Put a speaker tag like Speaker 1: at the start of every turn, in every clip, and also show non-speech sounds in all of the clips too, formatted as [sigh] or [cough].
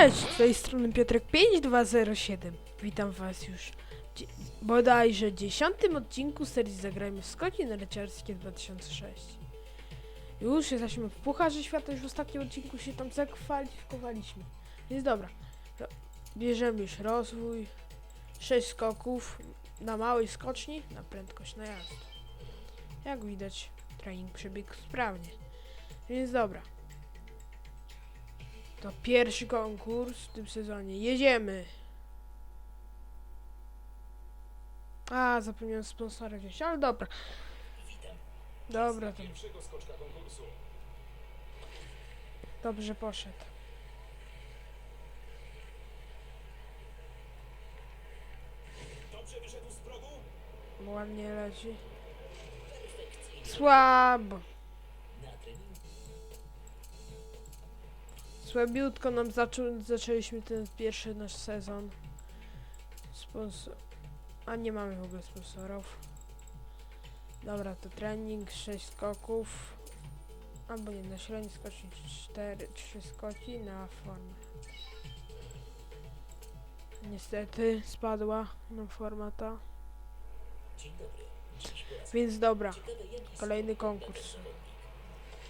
Speaker 1: Cześć, z tej strony Piotrek 5207. Witam was już dzie- bodajże dziesiątym odcinku serii Zagrajmy w skoki narciarskie 2006. Już jesteśmy w Pucharze Świata, już w ostatnim odcinku się tam zakwalifikowaliśmy. Więc dobra, bierzemy już rozwój, 6 skoków na małej skoczni, na prędkość na jazdę. Jak widać, trening przebiegł sprawnie. Więc dobra. To pierwszy konkurs w tym sezonie. Jedziemy! A, zapomniałem sponsora wziąć, ale dobra. Dobra, to dobrze poszedł.
Speaker 2: Dobrze wyszedł z progu?
Speaker 1: Ładnie leci. Słabo. Słabiutko nam zaczą, zaczęliśmy ten pierwszy nasz sezon. Sponsor... A nie mamy w ogóle sponsorów. Dobra, to trening, 6 skoków. Albo nie, na średni skoczni 4, 3 skoki na formę. Niestety spadła nam forma ta. Więc dobra, kolejny konkurs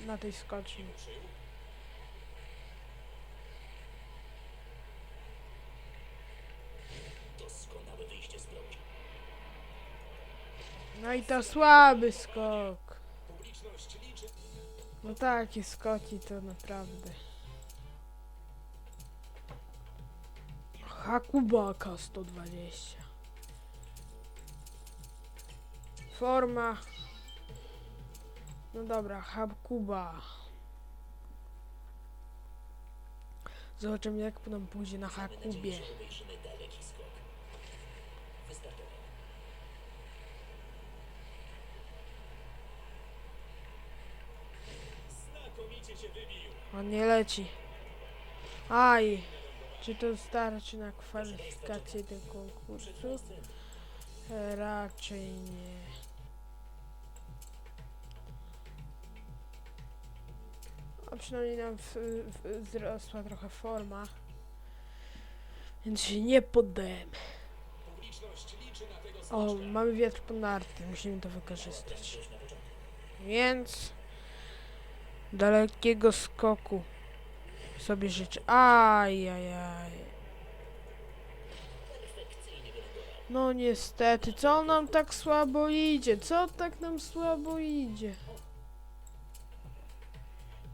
Speaker 1: na tej skoczni.
Speaker 2: Doskonałe wyjście z progu.
Speaker 1: No i to słaby skok. No takie skoki to naprawdę. Hakubaka 120. Forma. No dobra, Hakuba. Zobaczymy jak nam pójdzie na Hakubie.
Speaker 2: Obejrzymy daleki skok. Wystartował. Znakomicie się wybił.
Speaker 1: On nie leci. Aj. Czy to starczy na kwalifikację tego konkursu? Raczej nie. A przynajmniej nam w, w, wzrosła trochę forma. Więc się nie poddajemy. O, mamy wiatr po narty, musimy to wykorzystać. Więc dalekiego skoku sobie życzę. Ajajaj. No niestety, co nam tak słabo idzie? Co tak nam słabo idzie?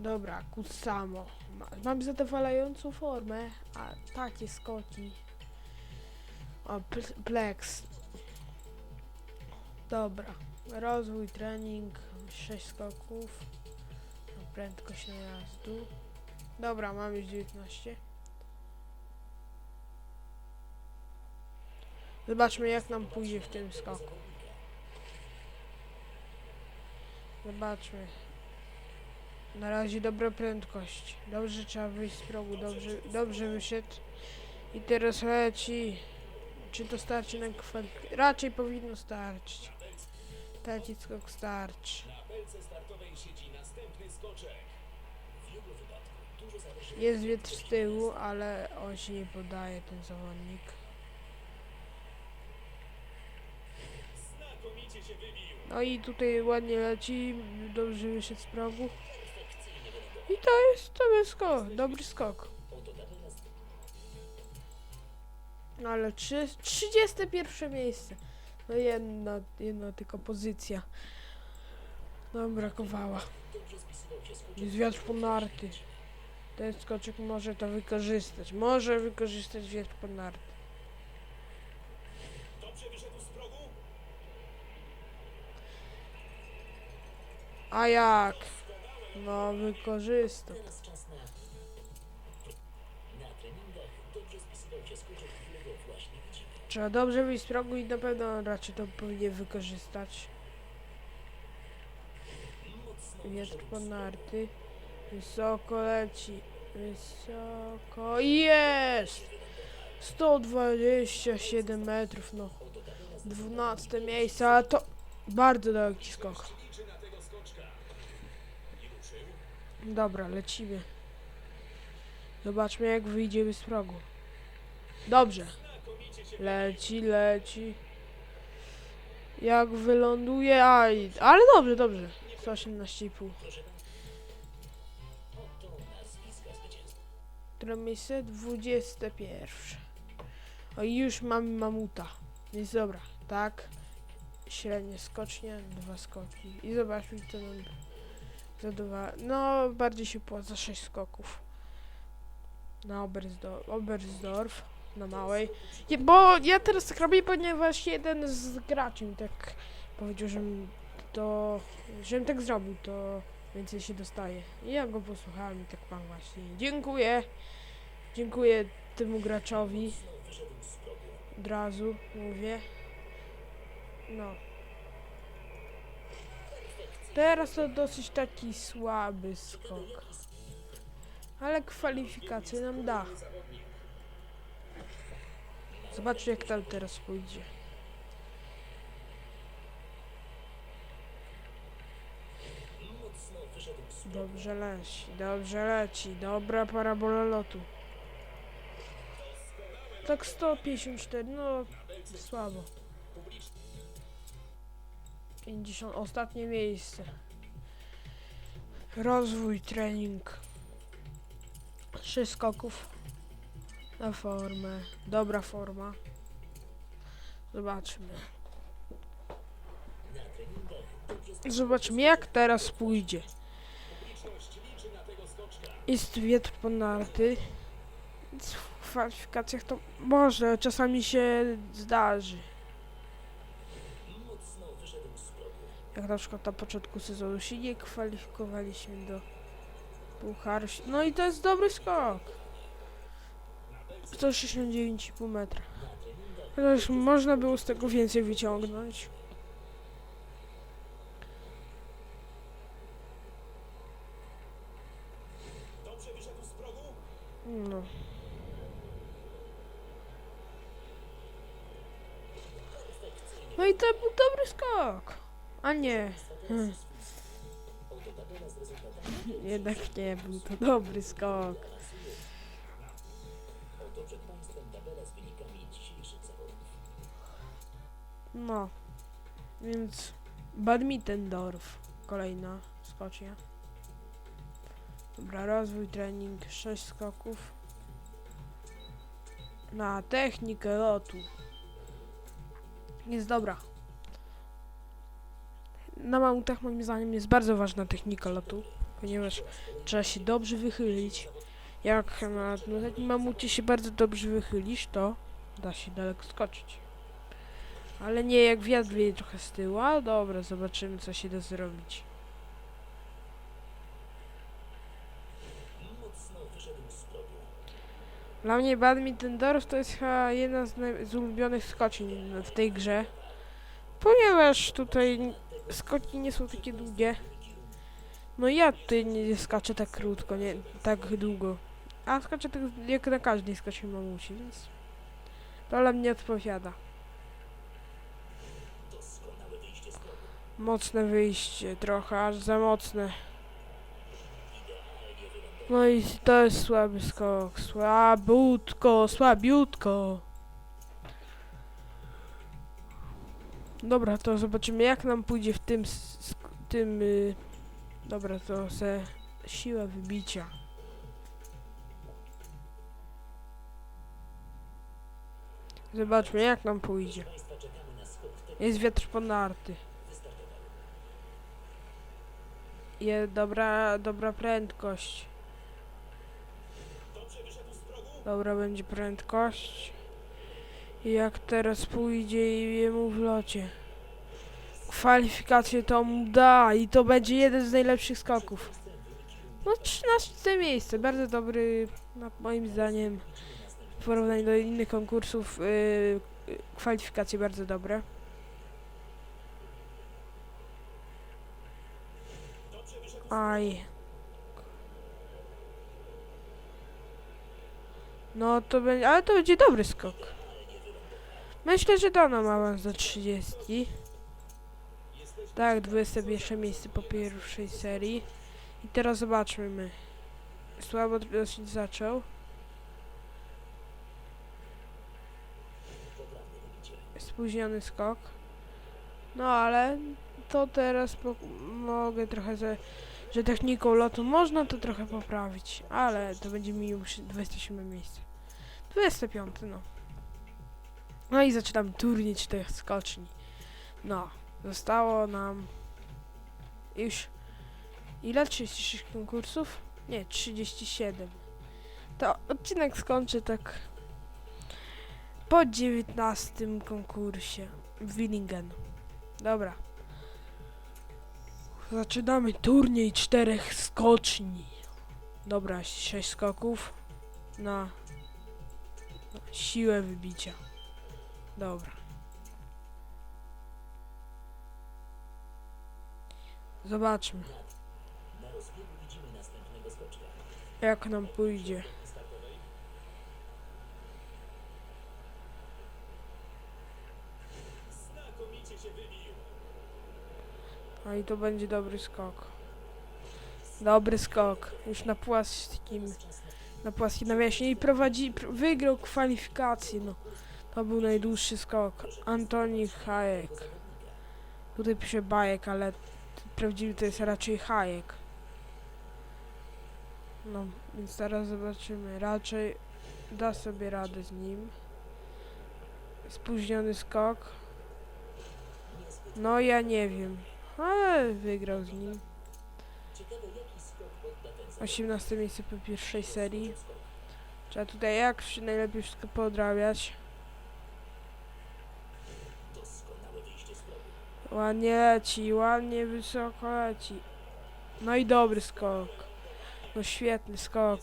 Speaker 1: Dobra, Kusamo. Ma, mam zadowalającą formę, a takie skoki. O, ple- Plex. Dobra, rozwój, trening, 6 skoków, prędkość najazdu. Dobra, mam już 19. Zobaczmy jak nam pójdzie w tym skoku. Zobaczmy. Na razie dobra prędkość. Dobrze trzeba wyjść z progu, dobrze, dobrze wyszedł. I teraz leci. Czy to starczy na kwalifikację? Raczej powinno starczyć. Taki skok starczy. Jest wiatr z tyłu, ale on się nie podaje, ten zawodnik. No i tutaj ładnie leci, dobrze wyszedł z progu. I to jest dobry skok, dobry skok. No ale trzy, 31 miejsce. No jedna, jedna tylko pozycja. Nam brakowała. Jest wiatr po narty. Ten skoczek może to wykorzystać. Może wykorzystać wiatr po narty.
Speaker 2: Dobrze wyszedł z progu?
Speaker 1: A jak? No wykorzystał. Trzeba dobrze wyjść z progu i na pewno raczej to powinien wykorzystać. Wiatr po narty. Wysoko leci. Wysoko. Jest! 127 metrów, no. 12 miejsce, ale to bardzo daleki skok. Dobra, lecimy. Zobaczmy jak wyjdziemy z progu. Dobrze. Leci, leci. Jak wyląduje, aj, ale dobrze, dobrze. 118,5. Które miejsce? 21. O już mamy mamuta. Więc dobra, tak. Średnie skocznie, dwa skoki. I zobaczmy co nam za dwa. No, bardziej się płaca 6 skoków. Na Oberstdorf, Oberstdorf na małej. Nie, bo ja teraz tak robię, ponieważ jeden z graczy mi tak powiedział, żebym to, żebym tak zrobił, to więcej się dostaje. I ja go posłuchałem i tak pan właśnie. Dziękuję. Dziękuję temu graczowi. Od razu mówię. No. Teraz to dosyć taki słaby skok. Ale kwalifikację nam da. Zobaczcie jak tam teraz pójdzie.
Speaker 3: Mocno wyszedł z progu.
Speaker 1: Dobrze leci, dobrze leci. Dobra parabola lotu. Tak 154, no słabo. 50, ostatnie miejsce. Rozwój, trening. Trzy skoków na formę. Dobra forma. Zobaczmy. Zobaczmy jak teraz pójdzie.
Speaker 2: Publiczność liczy na tego skoczka.
Speaker 1: Jest wiatr ponarty. W kwalifikacjach to może czasami się zdarzy. Jak na przykład na początku sezonu się nie kwalifikowaliśmy do Pucharu. No i to jest dobry skok. 169,5 metra. Chociaż można było z tego więcej wyciągnąć.
Speaker 2: Dobrze wyszedł z progu.
Speaker 1: No. No i to był dobry skok. A nie. Hmm. Jednak nie był to dobry skok. No. Więc Badmittendorf. Kolejna skocznia. Dobra, rozwój, trening, 6 skoków. Na technikę lotu. Jest dobra. Na mamutach moim zdaniem jest bardzo ważna technika lotu, ponieważ trzeba się dobrze wychylić. Jak na no, takim mamucie się bardzo dobrze wychylisz, to da się daleko skoczyć. Ale nie jak wiatr wieje trochę z tyłu. A dobra, zobaczymy co się da zrobić. Dla mnie Badmittendorf to jest chyba jedna z, z ulubionych skoczni w tej grze. Ponieważ tutaj skoki nie są takie długie. No ja tutaj nie skaczę tak krótko, nie tak długo. A skaczę tak jak na każdej skoczni mamusi, więc to dla mnie odpowiada. Mocne wyjście, trochę aż za mocne. No i to jest słaby skok. Słabutko, słabiutko. Dobra, to zobaczymy jak nam pójdzie w tym, tym, y, dobra, to se siła wybicia. Zobaczmy jak nam pójdzie. Jest wiatr ponarty.
Speaker 3: Wystartował.
Speaker 1: Je, dobra, dobra prędkość. Dobra, będzie prędkość. Jak teraz pójdzie i jemu w locie. Kwalifikację to mu da i to będzie jeden z najlepszych skoków. No 13 miejsce, bardzo dobry, no, moim zdaniem, w porównaniu do innych konkursów, yy, kwalifikacje bardzo dobre. Aj. No to będzie, ale to będzie dobry skok. Myślę, że Dona ma was do 30. Tak, 21 miejsce po pierwszej serii. I teraz zobaczmy. Słabo dosyć zaczął. Spóźniony skok. No ale to teraz mogę trochę, ze, że techniką lotu można to trochę poprawić. Ale to będzie mi już 27 miejsce. 25 no. No i zaczynamy turniej czterech skoczni. No, zostało nam już ile? 36 konkursów? Nie, 37. To odcinek skończę tak po 19 konkursie w Willingen. Dobra. Zaczynamy turniej czterech skoczni. Dobra, 6 skoków na siłę wybicia. Dobra. Zobaczmy, jak nam pójdzie. No i to będzie dobry skok. Dobry skok. Już na płaskim, na płaskim nawiasie. I prowadzi, pr wygrał kwalifikację, no. To był najdłuższy skok. Antoni Hayek. Tutaj pisze Bajek, ale prawdziwy to jest raczej Hayek. No, więc teraz zobaczymy. Raczej da sobie radę z nim. Spóźniony skok. No ja nie wiem. Ale wygrał z nim.
Speaker 3: Ciekawe jaki skok odda ten zawodnik.
Speaker 1: 18 miejsce po pierwszej serii. Trzeba tutaj jak najlepiej wszystko podrabiać.
Speaker 3: Doskonałe wyjście z progu.
Speaker 1: Ładnie leci, ładnie wysoko leci. No i dobry skok. No świetny skok.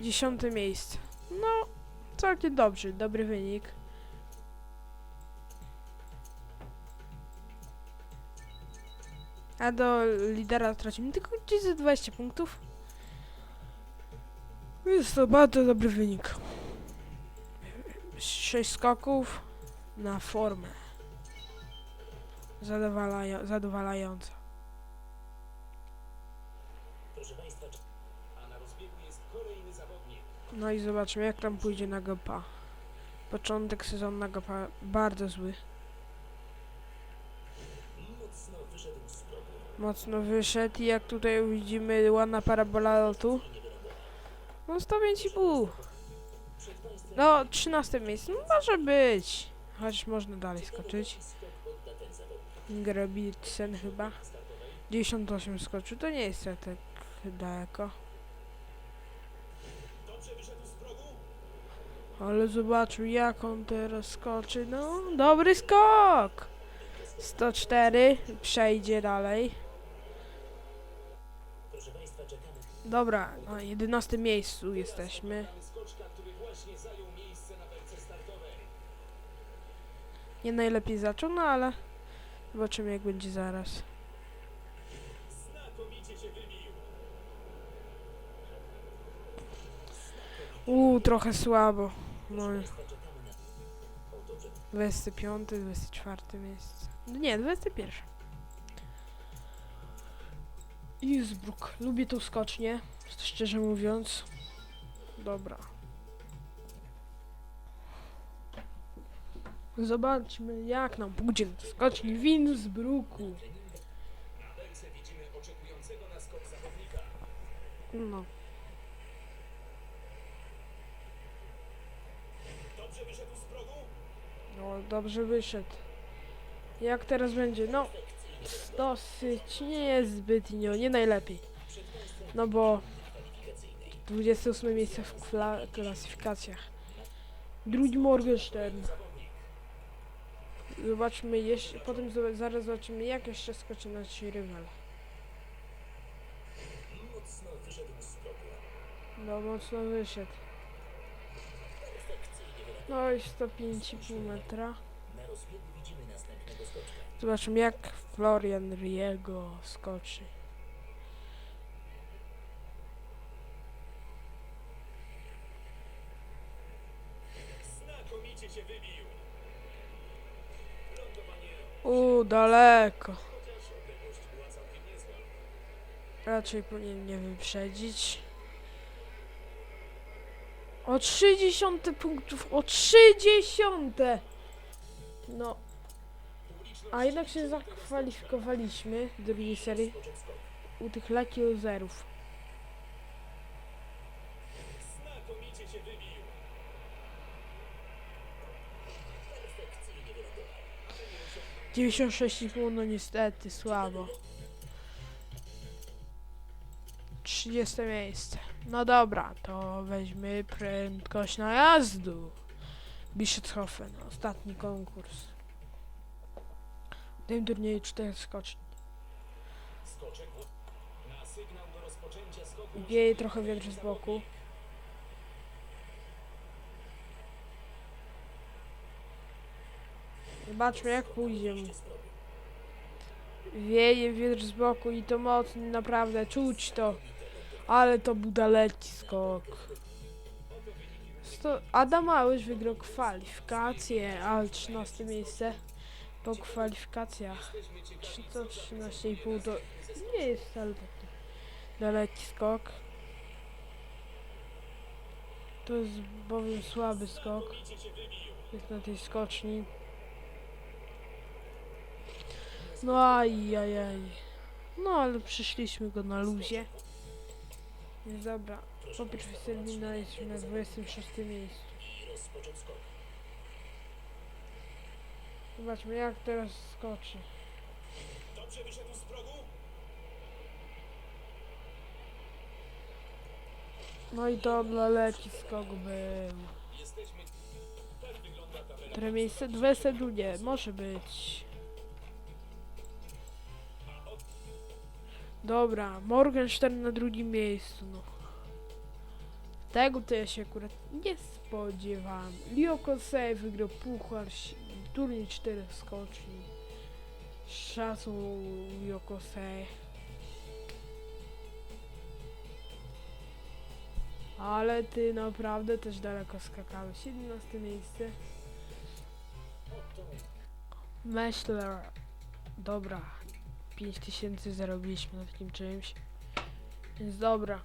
Speaker 1: Dziesiąte miejsce. No, całkiem dobrze, dobry wynik. A do lidera tracimy tylko gdzieś ze 20 punktów. Jest to bardzo dobry wynik. 6 skoków na formę.
Speaker 2: Kolejny zawodnik.
Speaker 1: No i zobaczmy jak tam pójdzie na GP. Początek sezonu na GP bardzo zły.
Speaker 3: mocno wyszedł
Speaker 1: i jak tutaj widzimy ładna parabola lotu. No 105,5.
Speaker 3: Przed Państwem
Speaker 1: No 13 miejsce, no może być. Chociaż można dalej skoczyć.
Speaker 3: jaki skok odda ten zawodnik.
Speaker 1: Ingebrigtsen chyba. 98 skoczył, to nie jest tak daleko. Ale zobaczył jak on teraz skoczy. No, dobry skok! 104, przejdzie dalej. Dobra, na 11 miejscu jesteśmy. Nie najlepiej zaczął, no ale zobaczymy jak będzie zaraz. Uuu, trochę słabo. No,
Speaker 3: Proszę Państwa, czekamy na... O, dobrze.
Speaker 1: 25, 24 miejsce. No Nie, 21. Innsbruck. Lubię tą skocznię, szczerze mówiąc. Dobra. Zobaczmy jak nam pójdzie skoczni w Innsbrucku.
Speaker 2: Na belce widzimy oczekującego na skok zawodnika.
Speaker 1: No.
Speaker 2: Dobrze wyszedł z progu.
Speaker 1: No, dobrze wyszedł. Jak teraz będzie? No, dosyć, nie jest zbytnio, nie najlepiej. No bo 28 miejsce w kla klasyfikacjach. Drugi Morgenstern. Zobaczmy jeszcze, potem zaraz zobaczymy jak jeszcze skoczy nasz rywal.
Speaker 3: Mocno wyszedł z progu.
Speaker 1: No mocno wyszedł. No i 105,5 metra.
Speaker 3: Na rozbiegu widzimy następnego skoczka.
Speaker 1: Zobaczymy jak Florian Riego skoczy.
Speaker 2: Znakomicie się wybił. Lądowanie,
Speaker 1: U daleko. Raczej powinien mnie wyprzedzić. O 30 punktów, o 30! No. A jednak się zakwalifikowaliśmy do serii u tych Lucky Loserów. 96,5 no niestety słabo. 30 miejsce. No dobra, to weźmy prędkość najazdu. Bischofshofen, ostatni konkurs. W tym turnieju 4 skoczni. Wieje trochę wiatr z boku. Zobaczmy jak pójdzie. Wieje wiatr z boku i to mocny, naprawdę, czuć to. Ale to był daleki skok. Sto Adam Małysz wygrał kwalifikacje, ale 13 miejsce po kwalifikacjach. Czy to 13,5 to nie jest wcale taki daleki skok. To jest bowiem słaby skok. Jak na tej skoczni. No ajajaj. No ale przyszliśmy go na luzie. Więc dobra. Pierwszej serii jesteśmy na 26 miejscu. Zobaczmy jak teraz skoczy.
Speaker 2: Dobrze wyszedł z progu.
Speaker 1: No i to daleki skok był. Które miejsce? 22. Może być. Dobra, Morgenstern na drugim miejscu, no. Tego to ja się akurat nie spodziewałem. Leo Kosei wygrał puchar, turniej 4 skoczni. Szacun Leo Kosei. Ale ty naprawdę też daleko skakałeś. 17 miejsce. Myślę, dobra, 5000 zarobiliśmy na takim czymś, więc dobra.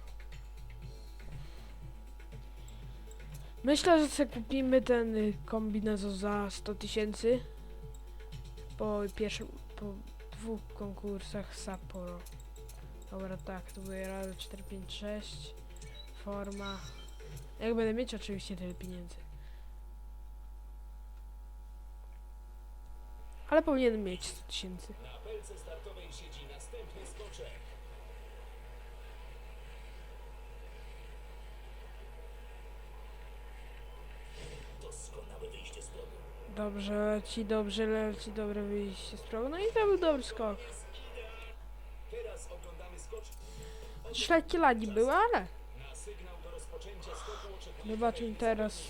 Speaker 1: Myślę, że sobie kupimy ten y, kombinezon za 100 tysięcy po pierwszym, po dwóch konkursach Sapporo. Dobra, tak, to były razy 4, 5, 6, forma. Jak będę mieć oczywiście tyle pieniędzy. Ale powinienem mieć 100 tysięcy. Dobrze leci, dobrze leci, dobre wyjście z progu. No i to był dobry skok. Lekkie lagi były, ale zobaczmy teraz.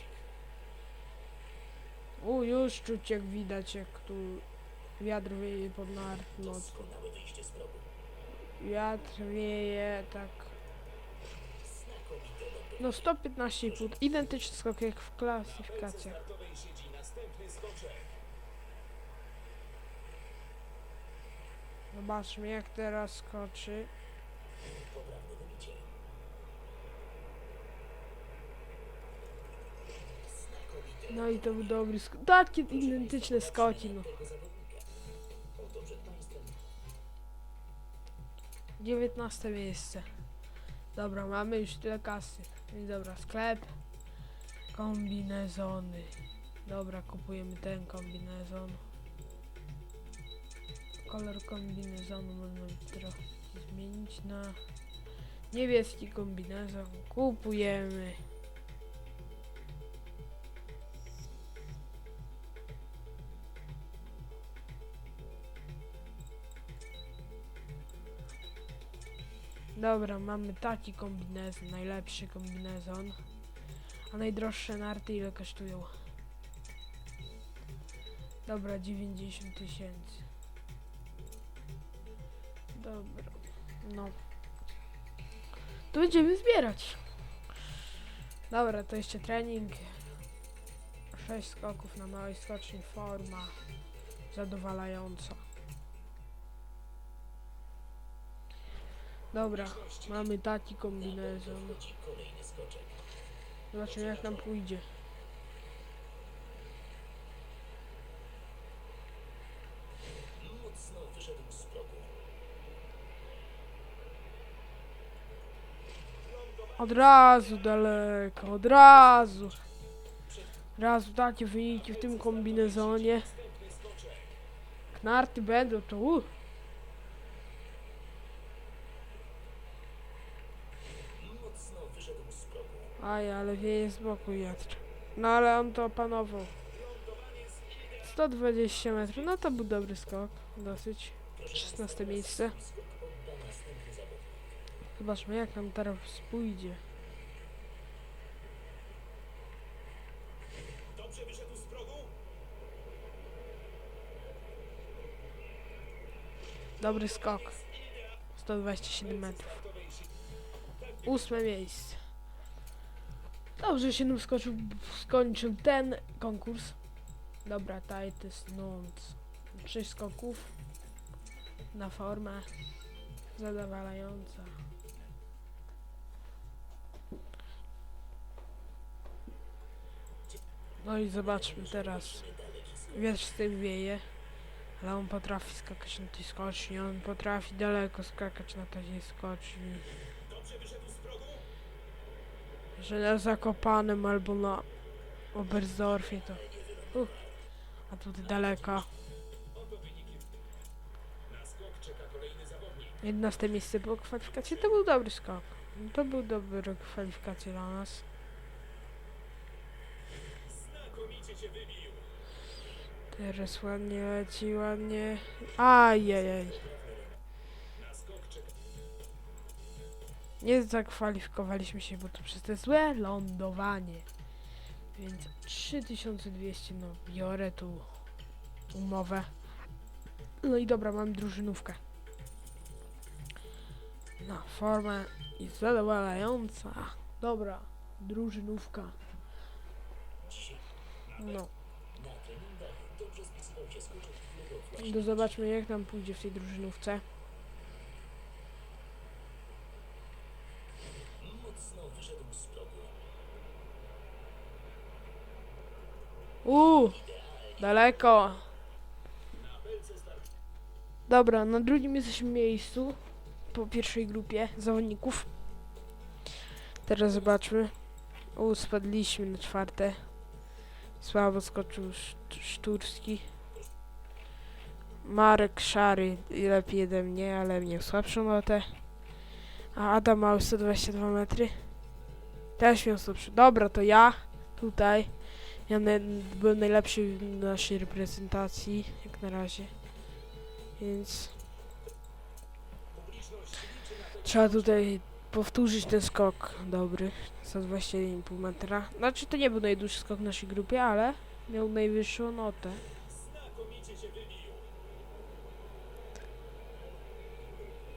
Speaker 1: U, już czuć jak widać, jak tu wiatr wieje pod nart
Speaker 3: progu.
Speaker 1: Wiatr wieje tak. No 115,5. Identyczny skok jak w klasyfikacjach. Zobaczmy jak teraz skoczy. No i to był dobry skok. Takie identyczne skoki, no. 19 miejsce. Dobra, mamy już tyle kasy. Więc dobra, sklep. Kombinezony. Dobra, kupujemy ten kombinezon. Kolor kombinezonu można trochę zmienić na niebieski kombinezon. Kupujemy. Dobra, mamy taki kombinezon, najlepszy kombinezon. A najdroższe narty ile kosztują? Dobra, 90 tysięcy. Dobra, no. To będziemy zbierać. Dobra, to jeszcze trening. 6 skoków na małej skoczni, forma zadowalająca. Dobra, mamy taki kombinezon. Zobaczymy jak nam pójdzie. Od razu daleko, od razu. Raz takie wyniki w tym kombinezonie. Knarty będą, to uh. Aj, ale wieje z boku wiatr. No ale on to opanował. 120 metrów, no to był dobry skok. Dosyć. 16 miejsce. Zobaczmy jak nam teraz pójdzie.
Speaker 2: Dobrze?
Speaker 1: Dobry skok. 127 metrów. Ósme miejsce. Dobrze się nam skoczył, skończył ten konkurs. Dobra, Titus Nunc. Sześć skoków. Na formę. Zadowalająca. No i zobaczmy teraz. Wiatr z tym wieje. Ale on potrafi skakać na tej skoczni, on potrafi daleko skakać na tej skoczni.
Speaker 2: Dobrze wyszedł z progu?
Speaker 1: Że na Zakopanem albo na Oberstdorfie to... Uh. A tutaj daleko.
Speaker 2: Oto wyniki. Na skok czeka kolejny zawodnik.
Speaker 1: 11 miejsce było kwalifikacji, to był dobry skok. To był dobry kwalifikacja dla nas. Teraz ładnie leci, ładnie... Ajajaj. Nie zakwalifikowaliśmy się, bo to przez te złe lądowanie. Więc 3200, no biorę tu umowę. No i dobra, mam drużynówkę. No, forma jest zadowalająca. Dobra, drużynówka. No, to zobaczmy jak nam pójdzie w tej drużynówce.
Speaker 3: mocno wyszedł z progu.
Speaker 1: Uuu, daleko. Dobra, na drugim jesteśmy miejscu po pierwszej grupie zawodników. Teraz zobaczmy. U, spadliśmy na czwarte. Słabo skoczył Szt- Szturski. Marek Szary lepiej ode mnie, ale miał słabszą notę. A Adam miał 122 metry. Też miał słabszy. Dobra, to ja tutaj. Ja na, byłem najlepszy w naszej reprezentacji, jak na razie. Więc trzeba tutaj powtórzyć ten skok dobry. 121,5 metra. Znaczy to nie był najdłuższy skok w naszej grupie, ale miał najwyższą notę.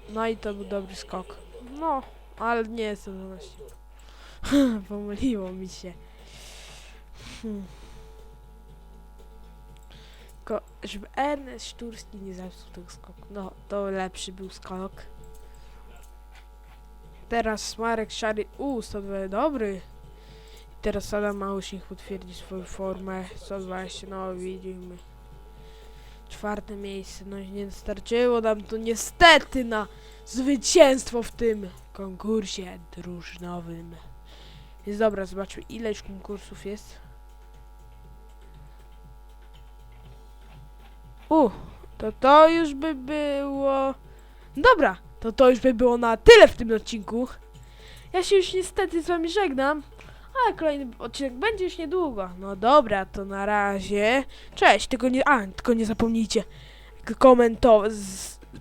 Speaker 1: No i to był dobry skok. No, ale nie jest to 12. [laughs] Pomyliło mi się. Hmm. Tylko, żeby Ernest Szturski nie zepsuł tego skoku. No, to lepszy był skok. Teraz Marek Szary. U, 102, dobry. I teraz Adam Małysz potwierdzi swoją formę. 120, no widzimy. Czwarte miejsce, no nie starczyło nam to niestety na zwycięstwo w tym konkursie drużynowym. Więc dobra, zobaczmy ile już konkursów jest. U, to to już by było... Dobra, to to już by było na tyle w tym odcinku. Ja się już niestety z wami żegnam. Ale kolejny odcinek będzie już niedługo. No dobra, to na razie. Cześć, tylko nie... A, tylko nie zapomnijcie komentować,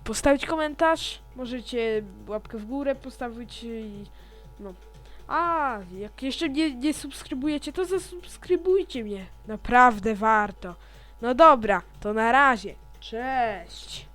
Speaker 1: postawić komentarz, możecie łapkę w górę postawić i no. A, jak jeszcze nie, nie subskrybujecie, to zasubskrybujcie mnie. Naprawdę warto. No dobra, to na razie. Cześć.